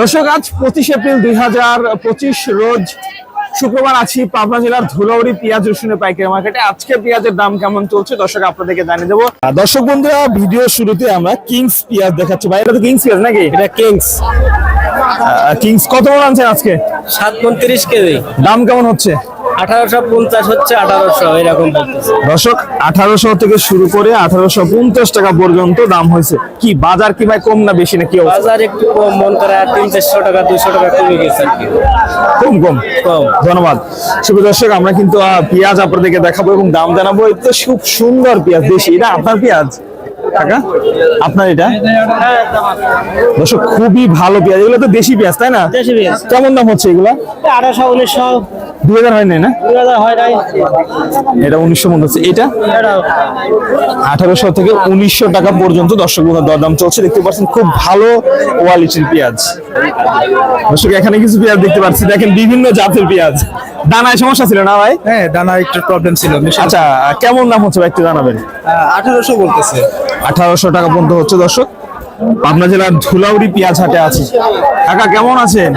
দর্শক আজ পঁচিশ এপ্রিল দুই হাজার পঁচিশ রোজ শুক্রবার আছি পাবনা জেলার ধুলাউড়ি পেঁয়াজ রসুনের পাইকারি মার্কেটে। আজকে পেঁয়াজের দাম কেমন চলছে দর্শক আপনাদেরকে জানিয়ে দেবো। দর্শক বন্ধুরা ভিডিও শুরুতে আমরা কিংস পেঁয়াজ দেখাচ্ছি। ভাই এটা তো কিংস পেঁয়াজ নাকি? এটা কিংস। কিংস কত মন আনছেন আজকে? সাত পঁয়ত্রিশ কেজি। দাম কেমন হচ্ছে? আঠারোশো পঞ্চাশ হচ্ছে আঠারোশো এরকম দর্শক আঠারোশো থেকে শুরু করে আঠারোশো পঞ্চাশ টাকা পর্যন্ত দাম হয়েছে। কি বাজার কি ভাই কম না বেশি? বাজার একটু কম মন করে আর তিন চারশো টাকা দুইশো টাকা কমে গেছে কম কম? কম। ধন্যবাদ। শুভ দর্শক আমরা কিন্তু পেঁয়াজ আপনাদেরকে দেখাবো এবং দাম জানাব। এই তো খুব সুন্দর পেঁয়াজ দেশি। এটা আপনার পেঁয়াজ? কাকা আপনার এটা? দর্শক খুবই ভালো পেঁয়াজ। এগুলো তো দেশি পেঁয়াজ তাই না। কেমন দাম হচ্ছে এগুলো? আঠারোশো উনিশশো দুই হাজার হয় নাই না? হয় এটা উনিশশো মনে হচ্ছে। এটা আঠারোশো থেকে উনিশশো টাকা পর্যন্ত দর্শক দরদাম চলছে। দেখতে পাচ্ছেন খুব ভালো কোয়ালিটির পেঁয়াজ। দর্শক এখানে কিছু পেঁয়াজ দেখতে পাচ্ছি। দেখেন বিভিন্ন জাতের পেঁয়াজ। দানায় সমস্যা ছিল না ভাই? হ্যাঁ দানা একটু প্রবলেম ছিল। আচ্ছা কেমন দাম হচ্ছে ভাই একটু জানাবেন? আঠারোশো বলতেছে। আঠারোশো টাকা পর্যন্ত হচ্ছে দর্শক। পাবনা জেলার ধুলাউড়ি পেঁয়াজ হাটে আছে। কাকা কেমন আছেন?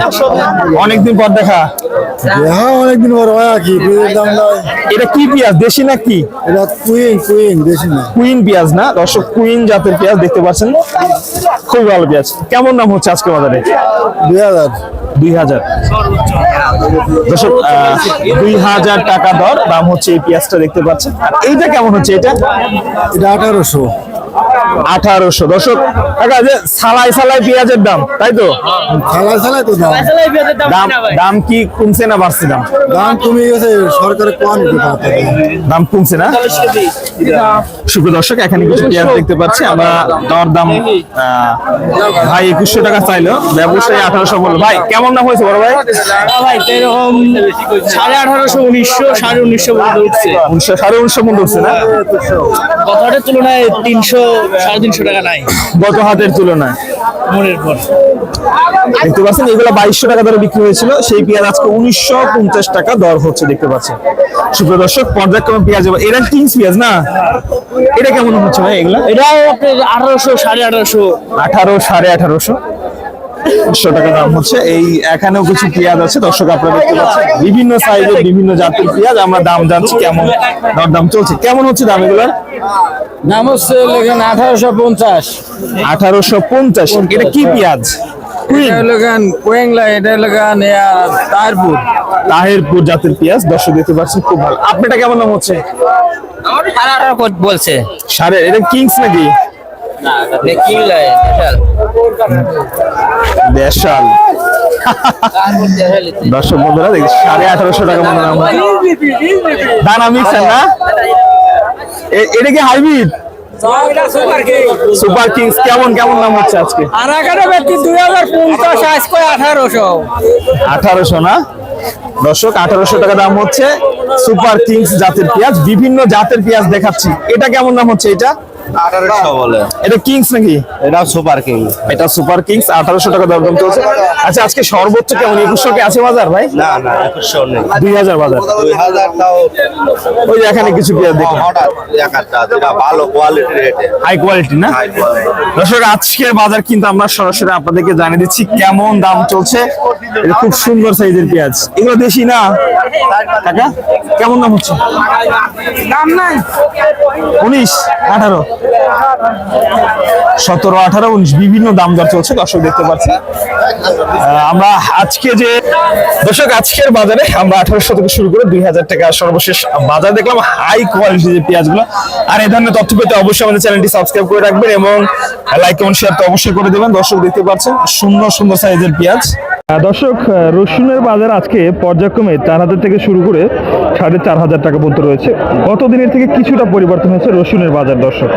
অনেকদিন পর দেখা। হ্যাঁ অনেকদিন পর হয় কি দাম এটা কি পেঁয়াজ দেশি না কি? এটা কুইন কুইন বেশি না। কুইন পেঁয়াজ না? দর্শক কুইন জাতের পেঁয়াজ দেখতে পাচ্ছেন খুব ভালো পেঁয়াজ। কেমন দাম হচ্ছে আজকে বাজারে? দুই হাজার। দুই হাজার। দর্শক দুই হাজার টাকা দর দাম হচ্ছে এই পেঁয়াজটা দেখতে পাচ্ছেন। আর এইটা কেমন হচ্ছে এটা? এটা আঠারোশো। আঠারোশো। দর্শক সালাই সালাই পেঁয়াজের দাম তাই তো? খালা খালা তো দাম। দাম কি কমছে না বাড়ছে দাম? দাম কমে গেছে সরকারের কোয়ান দাম কমছে না? সুপ্রিয় দর্শক এখানে কিছু পেঁয়াজ দেখতে পাচ্ছি। আমরা দর দাম ভাই একুশশো টাকা চাইলো। ব্যবসায়ী আঠারোশো বলল। ভাই কেমন দাম হয়েছে বড় ভাই? ভাই এরকম সাড়ে আঠারোশো উনিশশো সাড়ে উনিশশো পর্যন্ত উঠছে। উনিশশো সাড়ে উনিশশো মতো উঠছে না? কথাটার তুলনায় তিনশো সাড়ে তিনশো টাকা নাই। গত হাতের তুলনায়। মনের পর। দেখতে পাচ্ছেন এগুলো বাইশশো টাকা দরে বিক্রি হয়েছিল। সেই পেঁয়াজ আজকে উনিশশো পঞ্চাশ টাকা দর হচ্ছে দেখতে পাচ্ছেন। সুপ্রিয় দর্শক পর্যায়ক্রমে পেঁয়াজ এরা তিন কিংস পেঁয়াজ না? এটা কেমন হচ্ছে ভাই এগুলা? এটাও আপনার আঠারোশো সাড়ে আঠারোশো। আঠারো সাড়ে আঠারোশো। পাঁচশো টাকা দাম হচ্ছে। এই এখানেও কিছু পেঁয়াজ আছে দর্শক আপনারা দেখতে পাচ্ছেন। বিভিন্ন সাইজের বিভিন্ন জাতের পেঁয়াজ আমরা দাম জানছি কেমন দরদাম চলছে। কেমন হচ্ছে দাম এগুলোর? দাম হচ্ছে আঠারোশো পঞ্চাশ। আঠারোশো পঞ্চাশ। এটা কি পেঁয়াজ? তারপুর তাহেরপুর। জাতের পেঁয়াজ দর্শক দেখতে পাচ্ছেন খুব ভালো। আপনারটা কেমন দাম হচ্ছে? বলছে। সাড়ে এটা কিংস নাকি? দেশাল। সাড়ে আঠারোশো টাকা মনে না? এটা কি সুপার কিংস কেমন কেমন হচ্ছে আজকে? হাজার পঞ্চাশ আঠারোশো আঠারোশো না? দর্শক, আঠারোশো টাকা দাম হচ্ছে সুপার কিংস জাতের পেঁয়াজ। বিভিন্ন জাতের পেঁয়াজ দেখাচ্ছি। এটা কেমন দাম হচ্ছে এটা? আঠারোশো বলে। এটা কিংস নাকি? এটা সুপার কিং এটা সুপার কিংস আঠারোশো টাকা দরদাম চলছে। আচ্ছা আজকে সর্বোচ্চ কেমন? কে আছে বাজার ভাই? না না একুশশো নেই। দুই হাজার বাজার। দুই হাজার তাও ওই এখানে কিছু পেঁয়াজ দেখলাম। হঠাৎ একটা যেটা ভালো কোয়ালিটির রেটে হাই কোয়ালিটি না? দর্শক আজকের বাজার কিন্তু আমরা সরাসরি আপনাদেরকে জানিয়ে দিচ্ছি কেমন দাম চলছে। এটা খুব সুন্দর সাইজের পেঁয়াজ। এগুলো দেশি না? কাকা কেমন দাম হচ্ছে? দাম নাই। আঠারো। সতেরো, আঠারো, উনিশ, বিভিন্ন দাম দর চলছে, দর্শক দেখতে পাচ্ছি আমরা আজকে যে, দর্শক, আজকের বাজারে আমরা আঠারোশো থেকে শুরু করে দুই হাজার টাকা সর্বশেষ বাজার দেখলাম হাই কোয়ালিটির যে পেঁয়াজগুলো। আর এই ধরনের তথ্য পেতে অবশ্যই আমাদের চ্যানেলটি সাবস্ক্রাইব করে রাখবেন এবং লাইক কমেন্ট শেয়ার তো অবশ্যই করে দেবেন। দর্শক দেখতে পাচ্ছেন সুন্দর সুন্দর সাইজের পেঁয়াজ। দর্শক রসুনের বাজার আজকে পর্যায়ক্রমে চার হাজার থেকে শুরু করে সাড়ে চার হাজার টাকা পর্যন্ত রয়েছে। গত দিনের থেকে কিছুটা পরিবর্তন হয়েছে রসুনের বাজার, দর্শক।